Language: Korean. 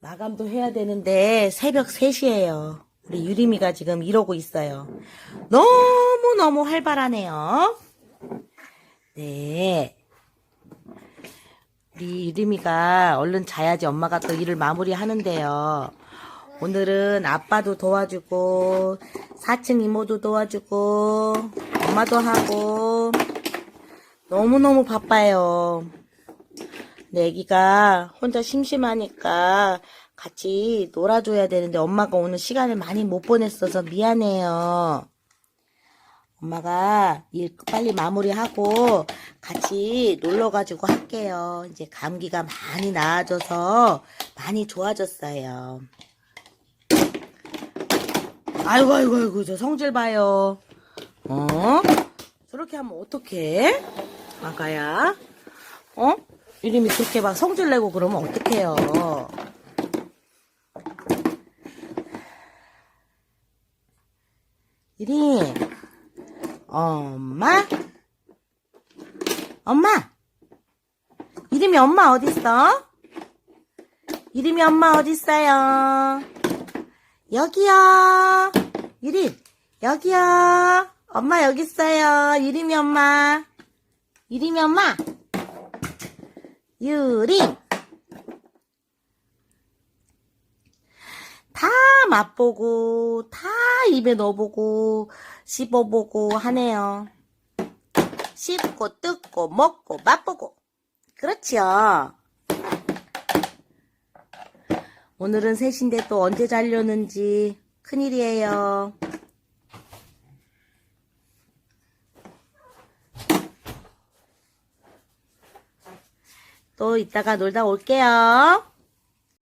마감도 해야 되는데 새벽 3시에요. 우리 유림이가 지금 이러고 있어요. 너무너무 활발하네요. 네. 우리 유림이가 얼른 자야지 엄마가 또 일을 마무리 하는데요. 오늘은 아빠도 도와주고, 4층 이모도 도와주고, 엄마도 하고, 너무너무 바빠요. 애기가 혼자 심심하니까 같이 놀아줘야 되는데 엄마가 오늘 시간을 많이 못 보냈어서 미안해요. 엄마가 일 빨리 마무리하고 같이 놀러가지고 할게요. 이제 감기가 많이 나아져서 많이 좋아졌어요. 아이고, 아이고, 아이고, 저 성질 봐요. 어? 저렇게 하면 어떡해? 아가야? 어? 이름이 그렇게 막 성질 내고 그러면 어떡해요? 이리, 엄마? 엄마? 이름이 엄마 어딨어? 이름이 엄마 어딨어요? 여기요. 이름, 여기요. 엄마 여기 있어요. 이름이 엄마. 이름이 엄마. 유림. 다 맛보고, 다 입에 넣어보고, 씹어보고 하네요. 씹고, 뜯고, 먹고, 맛보고. 그렇죠. 오늘은 셋인데 또 언제 자려는지 큰일이에요. 또 이따가 놀다 올게요.